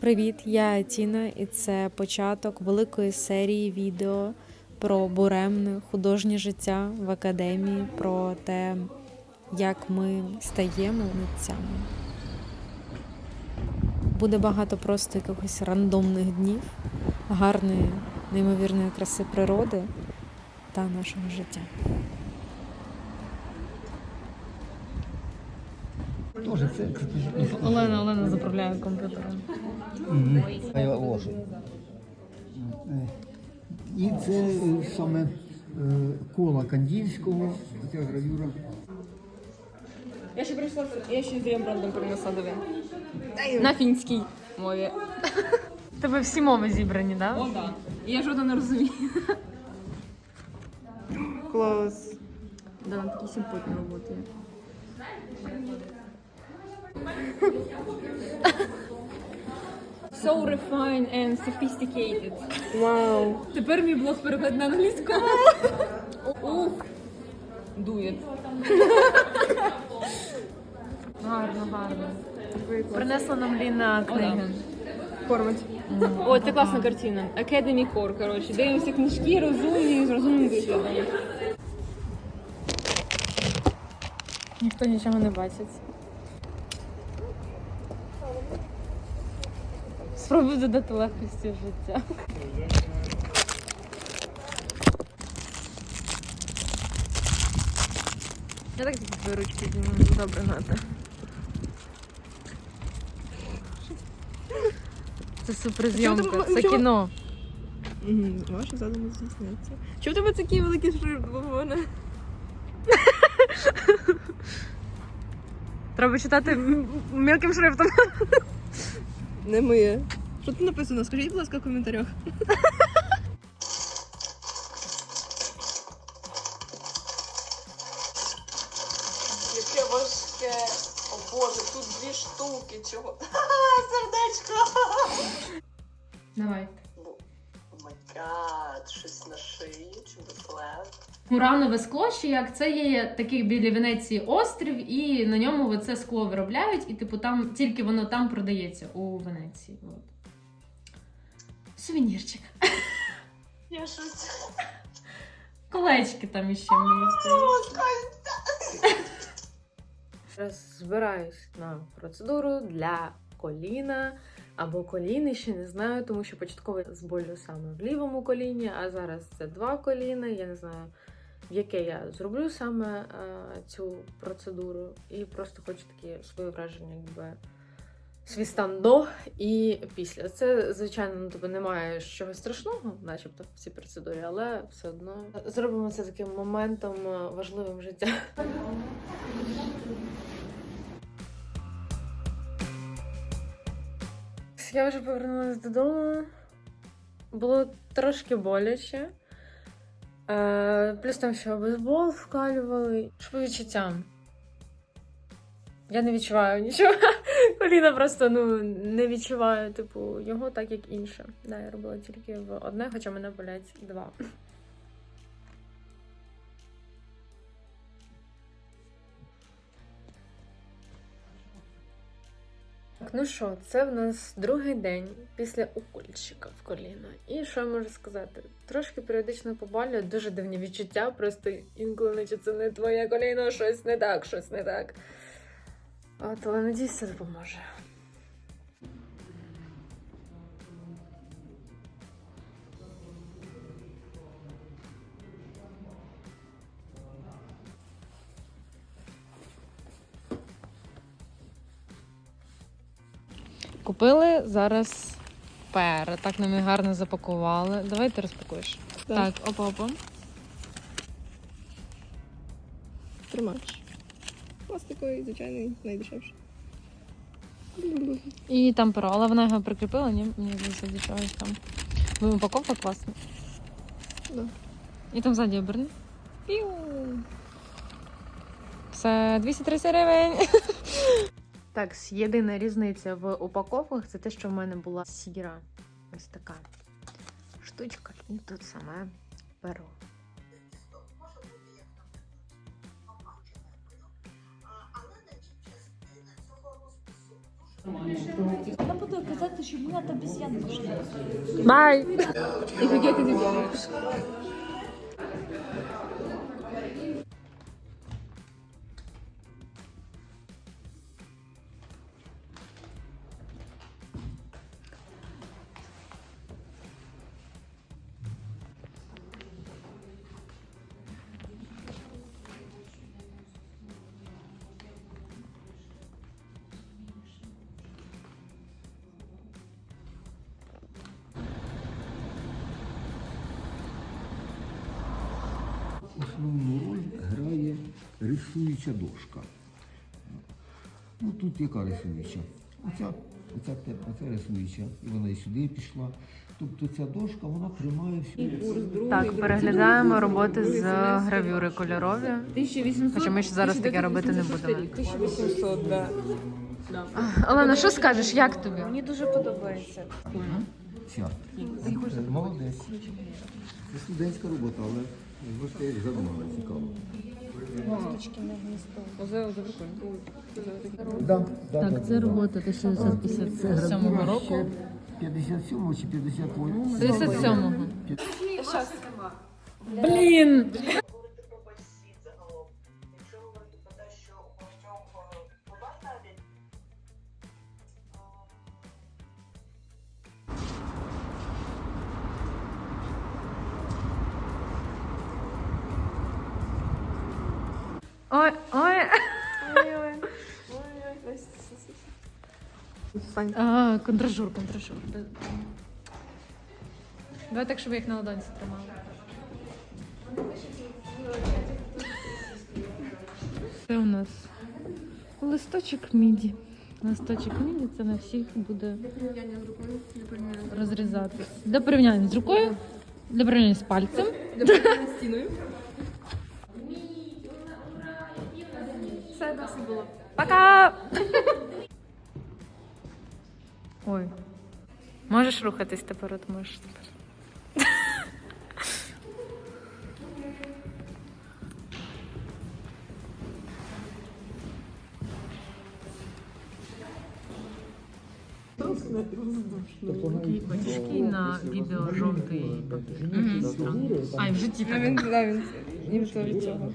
Привіт, я Тіна, і це початок великої серії відео про буремне художнє життя в академії, про те, як ми стаємо митцями. Буде багато просто якихось рандомних днів, гарної, неймовірної краси природи та нашого життя. Тоже це, Олена Олена заправляє комп'ютером. Е, І це е, саме е, кола Кандільського, ця гравюра. Я ще прийшла, я ще з Рембрандтом принесла диви. На фінській мові. Тебе всі мови зібрані, так? О, да. Я жодного не розумію. Клас. Да, на такій симпотні роботи. So refined and sophisticated. Вау. Тепер мій блог переходить на англійську. Уф. Дует. Гарно, гарно. Принесла нам Ліна книги. Кормить. О, це класна картина. Academy Core, коротше. Дивимося книжки, розумні, з розумним виглядом. Ніхто нічого не бачить. Спробуй додати легкості в життя. Я так тільки свої ручки знімаю. Добре, Ната. Це суперзйомка, це кіно. Ваша задумка здійсниться. Чому в тебе такий великий шрифт мене? Треба читати мілким шрифтом. Не моє. Що тут написано? Скажіть, будь ласка, в коментарях. Яке важке. О Боже, тут дві штуки. Чого? Сердечко. Давай. Гад, щось на шиї, чи браслет. Муранове скло, ще як це є такий біля Венеції острів, і на ньому це скло виробляють, і типу там тільки воно там продається у Венеції. От. Сувенірчик. Я щось. Колечки там іще мені здається. Зараз збираюсь на процедуру для коліна або коліни, ще не знаю, тому що початково з болю саме в лівому коліні, а зараз це два коліна. Я не знаю, в яке я зроблю саме е, цю процедуру. І просто хочу такі свої враження, якби свій стан до і після. Це, звичайно, ну, тобі немає чогось страшного, начебто, в цій процедурі, але все одно зробимо це таким моментом е, важливим життя. Я вже повернулася додому. Було трошки боляче. Е, плюс там ще обезбол вкалювали. Що по відчуттям? Я не відчуваю нічого. Коліна просто ну, не відчуваю, типу, його так, як інше. Да, я робила тільки в одне, хоча мене болять два. Так, ну що, це в нас другий день після укольчика в коліно. І що я можу сказати? Трошки періодично побалює, дуже дивні відчуття, просто інколи наче це не твоє коліно, щось не так, щось не так. От, але надіюсь, це допоможе. Купили зараз пера. Так нам і гарно запакували. Давай ти розпакуєш. Так, опа-опа. Тримач. Пластиковий, звичайний, найдешевший. І там перо, але вона його прикріпила, ні? Мені здається, чогось там. Бо упаковка класна. Да. І там ззаді оберни. Піу. Це 230 гривень. Так, єдина різниця в упаковках це те, що в мене була сіра. Ось така штучка. І тут саме перо. Вона буде казати що мене та обезьяни пішли. Бай! І тоді ти делаєш? Основну роль грає рисуюча дошка. Ну тут яка рисуюча? Оця, оця, оця рисуюча, і вона і сюди пішла. Тобто ця дошка вона тримає всю. Так, переглядаємо роботи з гравюри кольорові. 1800. Хоча ми ж зараз таке робити не 1986 будемо. рік. 1800, да. Олена, що скажеш, як тобі? Мені дуже подобається. Ця. Молодець. Це студентська робота, але просто як задумала цікаво. Оце, оце прикольно. Да, да, Так, це робота 1957 року. 57 чи 58? 37-го. Блін! Ой, ой. Ой-ой. А, контражур, контражур. Давай так, щоб я їх на ладонці тримала. Це у нас листочок міді. Листочок міді це на всіх буде розрізатись. Для порівняння з рукою, для порівняння з пальцем. Стіною. Пока! Ой. Можеш рухатись тепер, от можеш тепер. Очки на відео жовтий папір. А, і в житті А так. він, да, він, він це від цього.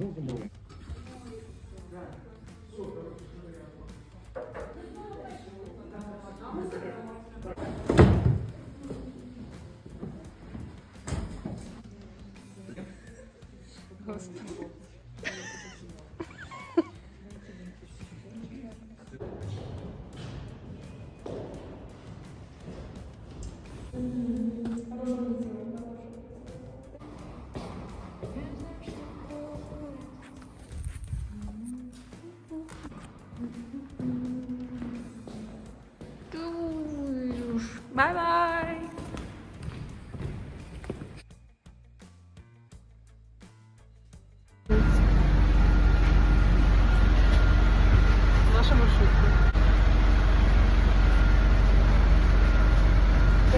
Господи. Бай-бай!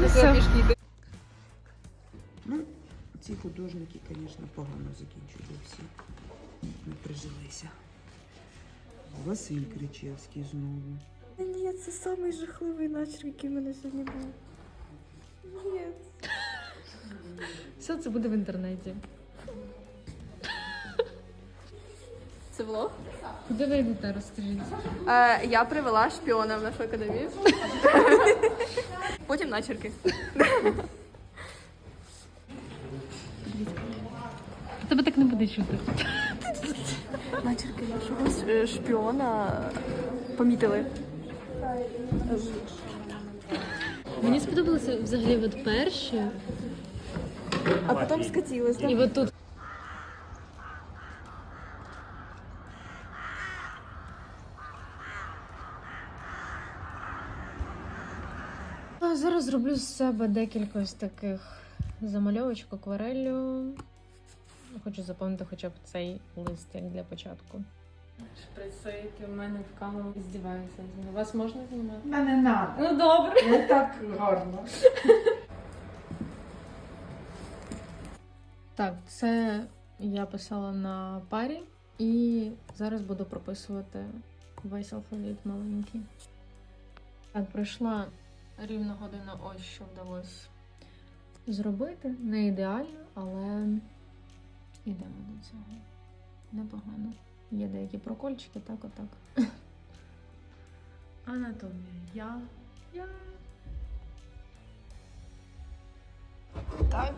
Все. Ну, ці художники, звісно, погано закінчили всі. Не прижилися. Василь Кричевський знову. Ні, це самий жахливий начерк, який в мене сьогодні був. Ні. Все це буде в інтернеті. Це влог? Куди ви йдете, розкажіть? Е, я привела шпіона в нашу академію. Потім начерки. Тебе так не буде чути. Начерки нашого е, шпіона помітили. Мені сподобалося взагалі от перші. А потім скатились. І от тут. А зараз зроблю з себе декілька ось таких замальовочок аквареллю. Хочу заповнити хоча б цей лист як для початку. Шприци, які в мене в камеру здіваються. Вас можна знімати? Мене надо. Ну добре. Не так гарно. Так, це я писала на парі і зараз буду прописувати весь алфавіт маленький. Так, пройшла Рівна година ось що вдалося зробити. Не ідеально, але йдемо до цього. Непогано. Є деякі прокольчики, так отак. Анатомія. Я. Я. Так.